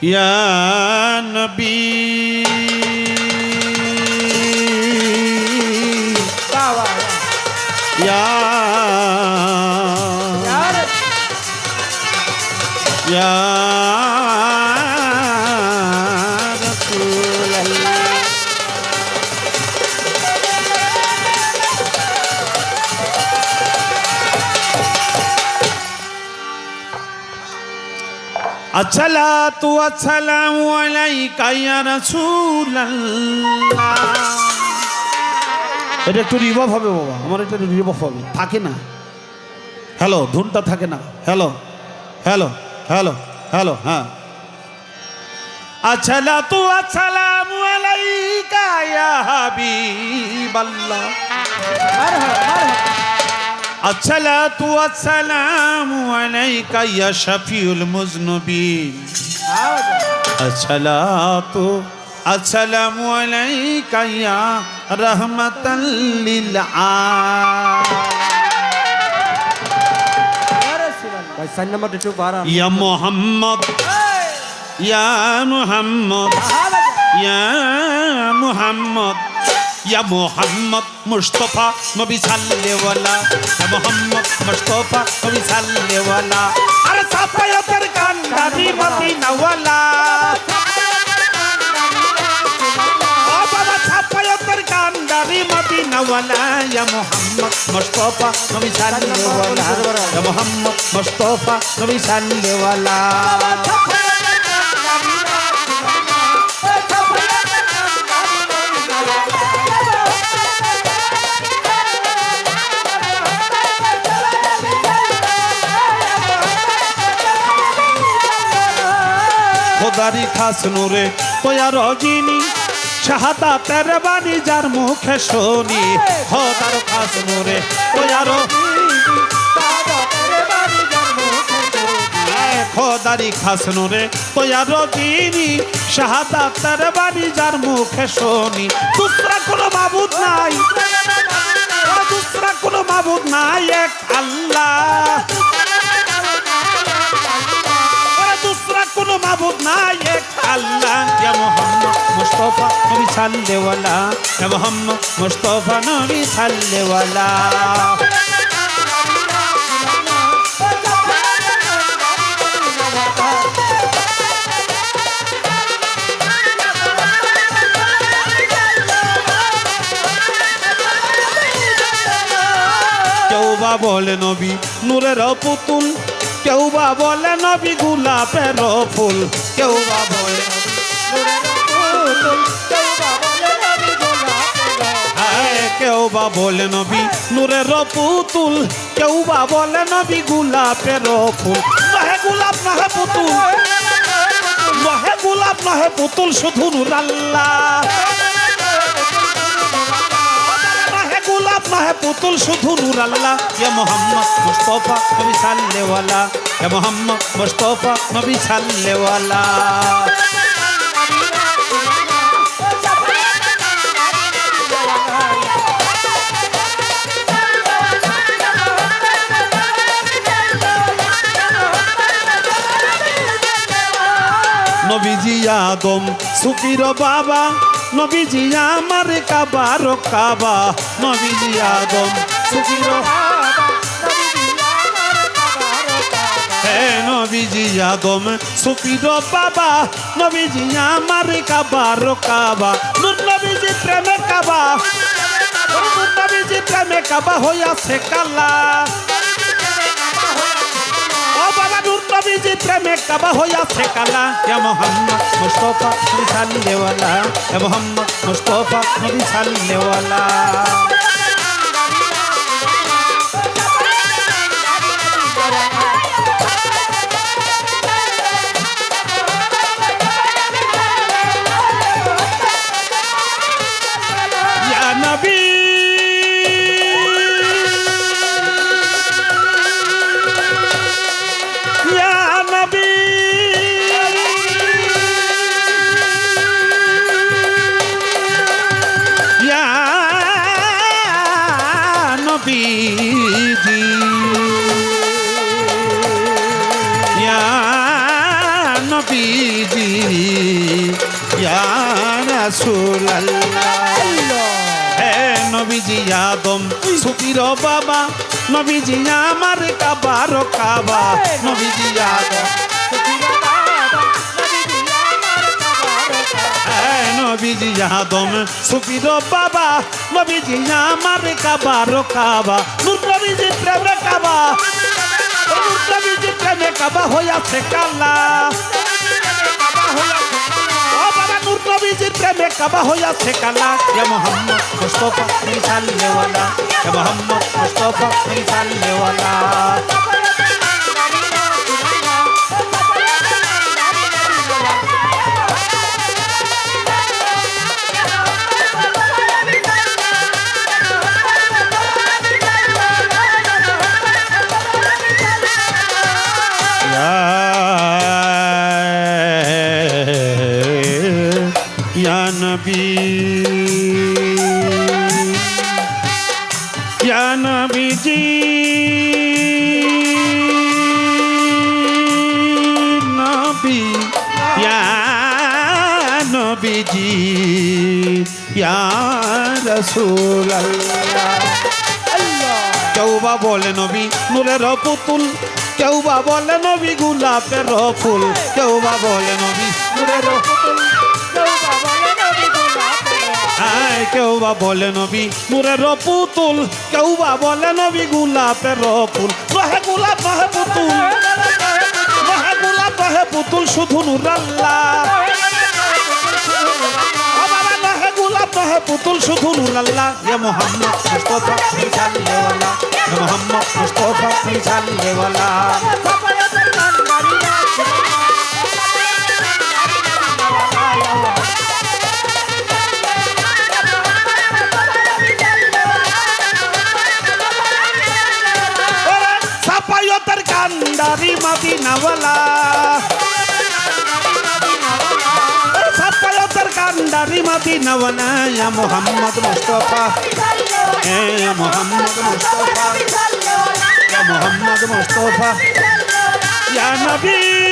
Ya Nabi. Ya. Ya Ya. الصلاة والسلام عليك يا رسول الله এটা একটু রিভাব হবে বাবা আমার এটা রিভাব হবে থাকে না হ্যালো ধুনটা থাকে না হ্যালো হ্যালো হ্যালো হ্যালো হ্যাঁ الصلاة والسلام عليك يا حبيب الله مرحبا مرحبا الصلاة والسلام عليك يا شفيع المذنبين الصلاة السلام عليك يا رحمة للعالمين يا محمد يا محمد يا محمد يا محمد مصطفى نبي صلى ولا يا محمد مصطفى نبي صلى ولا أرى صفا يتركان دادي مدينة ولا ও বাবা ছাপা يتركان دادي مدينة ولا يا محمد مصطفى نبي صلى ولا يا محمد مصطفى نبي صلى ولا খোদারি খাস নূরে। তোয়া রজিনী, শাহাদা তের বাণী যার মুখে শুনি। খোদার খাস নূরে। তোয়া খোদারি খাস নূরে। তোয়া রজিনী, শাহাদা তের বাণী যার মুখে শুনি। দুসরা কোনো মাবুদ নাই। দুসরা কোনো মাবুদ নাই। এক আল্লাহ মাবুদ নাই এক আল্লাহ। ইয়া মোহাম্মদ মুস্তাফা নবী সাল্লেওয়ালা। ইয়া মোহাম্মদ মুস্তাফা বলে নবী, নূরের পুতুল কেউ বা বলে নবী গোলাপের ফুল কেউ বা বলে হায়, কেউ বা বলে নবী নূরের পুতুল কেউ বা বলে নবী গোলাপের ফুল। নহে গোলাপ নহে পুতুল নহে গোলাপ নহে পুতুল শুধু আল্লাহ। গোলাপ নহে পুতুল শুধু নূর আল্লাহ ইয়া মোহাম্মদ মুস্তফা নবী সাল্লেওয়ালা। ইয়া মোহাম্মদ মুস্তফা নবী সাল্লেওয়ালা। নবীজি আদম সুকির বাবা। নবীজি আমার কাবার কাবা, নবীজি আদম সুকির হে নবীজি আদম সুকির বাবা, নবীজি আমার কাবার কাবা। নূর নবীজি প্রেমে কাবা নবীজি প্রেমে কাবা হইয়াছে কালা। কাবা হইয়াছে কালা। ইয়া মোহাম্মদ মুস্তফা নবী সাল্লেওয়ালা ইয়া মোহাম্মদ মুস্তফা নবী সাল্লেওয়ালা ইয়া নবীজি হে নবীজি আদম সুপির বাবা, নবীজি আমার কাবার কাবা। নবীজি আদম নবীজি আদম সুপির বাবা, নবীজি আমার কাবার কাবা। নবীজি প্রেমে কাবা নবীজি প্রেমে কাবা হইয়াছে কালা। ও বাবা নূর নবীজির প্রেমে কাবা হইয়াছে কালা ইয়া মোহাম্মদ মুস্তাফা মিসাল্লেওয়ালা ইয়া মোহাম্মদ মুস্তাফা মিসাল্লেওয়ালা ইয়া নবী। ইয়া নবীজি। নবী, ইয়া নবীজি। ইয়া রাসূলুল্লাহ। কেউ বা বলে নবী নূরের পুতুল, কেউ বা বলে নবী গোলাপের ফুল, কেউ বা বলে নবী নূরের কেউ বা বলে নবী, নূরের পুতুল। কেউ বা বলে নবী, গোলাপের ফুল নহে গোলাপ নহে পুতুল। নহে গোলাপ নহে পুতুল, শুধু নূর আল্লাহ। ও বাবা নহে গোলাপ নহে পুতুল, শুধু নূর আল্লাহ। ইয়া মোহাম্মদ মুস্তাফা মিসাল্লেওয়ালা কান্ডারি মদিনাওয়ালা ইয়া মোহাম্মদ মুস্তাফা এ মোহাম্মদ মুস্তাফা মোহাম্মদ মুস্তাফা ইয়া নবী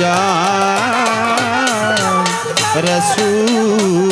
ইয়া রাসূলুল্লাহ